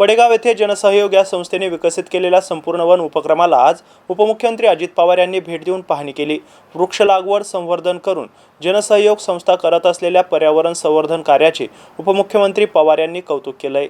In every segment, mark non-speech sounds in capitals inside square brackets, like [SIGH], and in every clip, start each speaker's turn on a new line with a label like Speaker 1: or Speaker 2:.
Speaker 1: पडेगाव येथे जनसहयोग या संस्थेने विकसित केलेल्या संपूर्ण वन उपक्रमाला आज उपमुख्यमंत्री अजित पवार यांनी भेट देऊन पाहणी केली. वृक्ष लागवड संवर्धन करून जनसहयोग संस्था करत असलेल्या पर्यावरण संवर्धन कार्याचे उपमुख्यमंत्री पवार यांनी कौतुक केलंय.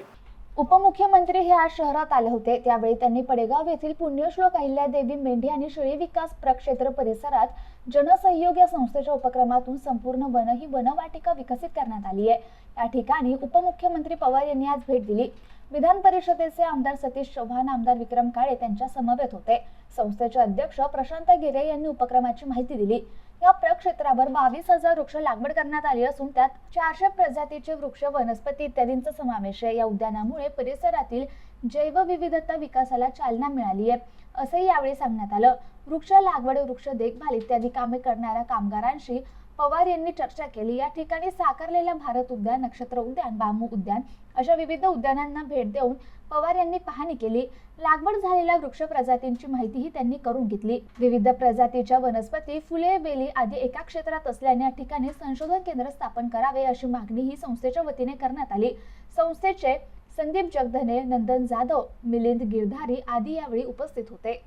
Speaker 2: उपमुख्यमंत्री हे आज शहरात आले होते. त्यावेळी त्यांनी पडेगाव येथील पुण्यश्लोक अहिल्यादेवी मेंढी आणि शेळी विकास प्रक्षेत्र परिसरात जनसहयोग या संस्थेच्या उपक्रमातून संपूर्ण वन ही वनवाटिका विकसित करण्यात आली आहे. ठिकाणी उपमुख्यमंत्री पवार यांनी आज भेट दिली. विधान परिषदेचे आमदार सतीश चव्हाण आमदार विक्रम काळे त्यांच्या समवेत होते. संस्थेचे अध्यक्ष प्रशांत गिरे यांनी उपक्रमाची माहिती दिली. या प्रक्षेत्रावर बावीस हजार वृक्ष लागवड करण्यात आली असून त्यात चारशे प्रजातीचे वृक्ष वनस्पती इत्यादींचा समावेश आहे. या उद्यानामुळे परिसरातील जैवविविधता विकासाला चालना मिळाली आहे असंही यावेळी सांगण्यात आलं. वृक्ष लागवड वृक्ष देखभाल इत्यादी कामे करणाऱ्या कामगारांशी पवार यांनी चर्चा केली. या ठिकाणी साकारलेल्या भारत उद्यान नक्षत्र उद्यान बांबू उद्यान अशा विविध उद्यानांना भेट देऊन पवार यांनी पाहणी केली. लागवड झालेल्या वृक्ष प्रजातींची माहितीही त्यांनी करून घेतली. विविध प्रजातीच्या वनस्पती फुले वेली आदी एका क्षेत्रात असल्याने या ठिकाणी संशोधन केंद्र स्थापन करावे अशी मागणी ही संस्थेच्या वतीने करण्यात आली. संस्थेचे संदीप जगधने नंदन जाधव मिलिंद गिरधारी आदी यावेळी उपस्थित होते.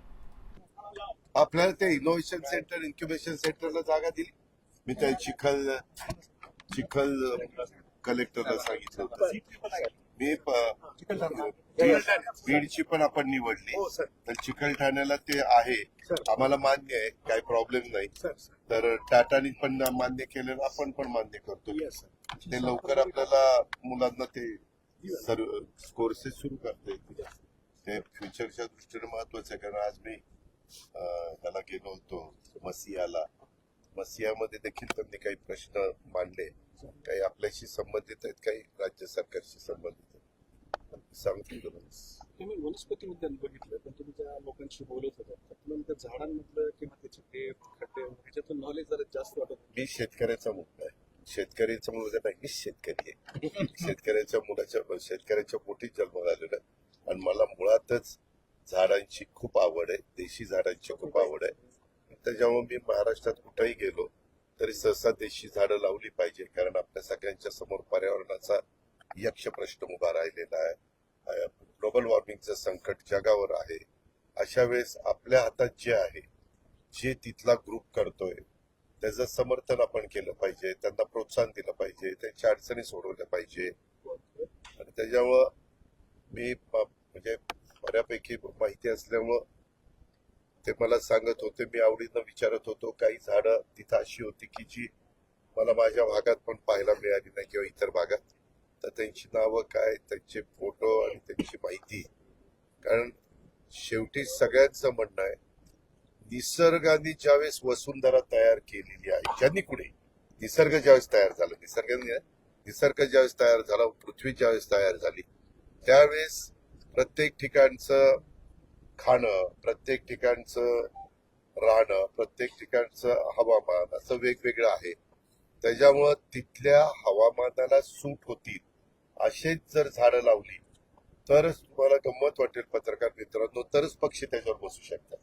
Speaker 3: आपल्याला ते इनोव्हेशन सेंटर इन्क्युबेशन सेंटरला जागा दिली. मी त्या चिखल चिखल कलेक्टरला सांगितलं होतं. मी बीडची पण आपण निवडली. तर चिकलठाण्याला ते आहे. आम्हाला मान्य आहे काही प्रॉब्लेम नाही. तर टाटानी पण मान्य केलेलं आपण पण मान्य करतो. ते लवकर आपल्याला मुलांना ते कोर्सेस सुरू करता येतील. ते फ्युचरच्या दृष्टीने महत्वाचं आहे. कारण आज मी त्याला गेलो होतो मसियाला मसियामध्ये देखील त्यांनी काही प्रश्न मांडले काही आपल्याशी संबंधित आहेत काही राज्य सरकारशी संबंधित आहेत सांगतो.
Speaker 4: तुम्ही वनस्पती उद्यान बघितलं पण तुम्ही त्या लोकांशी बोलत होता तर तुम्हाला त्या झाडांमधलं किंवा त्याचे टेप खड्डे ह्याच्यातून नॉलेज जरा जास्त वाटत.
Speaker 3: मी शेतकऱ्याचा मुलगा आहे शेतकऱ्याचा मुलगा नाही शेतकरी आहे [LAUGHS] शेतकऱ्याच्या मुलाच्या शेतकऱ्याच्या पोटीत जन्म झालेला. आणि मला मुळातच झाडांची खूप आवड आहे देशी झाडांची खूप आवड आहे त्याच्यामुळे मी महाराष्ट्रात कुठेही गेलो तरी सहसा देशी झाडं लावली पाहिजे कारण आपल्या सगळ्यांच्या समोर पर्यावरणाचा यक्ष प्रश्न उभा राहिलेला आहे. ग्लोबल वॉर्मिंगचं संकट जगावर आहे. अशा वेळेस आपल्या हातात जे आहे जे तिथला ग्रुप करतोय त्याचं समर्थन आपण केलं पाहिजे त्यांना प्रोत्साहन दिलं पाहिजे त्यांच्या अडचणी सोडवल्या पाहिजे. आणि त्याच्यामुळं मी म्हणजे बऱ्यापैकी माहिती असल्यामुळं ते मला सांगत होते मी आवडीनं विचारत होतो काही झाडं तिथं अशी होती की जी मला माझ्या भागात पण पाहायला मिळाली नाही किंवा इतर भागात. तर त्यांची नावं काय त्यांचे फोटो आणि त्यांची माहिती. कारण शेवटी सगळ्यांचं म्हणणं आहे निसर्गाने ज्यावेळेस वसुंधरा तयार केलेली आहे ज्यांनी कुणी निसर्ग ज्यावेळेस तयार झाला निसर्गाने निसर्ग ज्यावेळेस तयार झाला पृथ्वी ज्यावेळेस तयार झाली त्यावेळेस प्रत्येक ठिकाणचं खाणं प्रत्येक ठिकाणचं राहणं प्रत्येक ठिकाणचं हवामान असं वेगवेगळं आहे. त्याच्यामुळं तिथल्या हवामानाला सूट होतील असेच जर झाडं लावली तरच तुम्हाला गंमत वाटेल पत्रकार मित्रांनो तरच पक्षी त्याच्यावर बसू शकतात.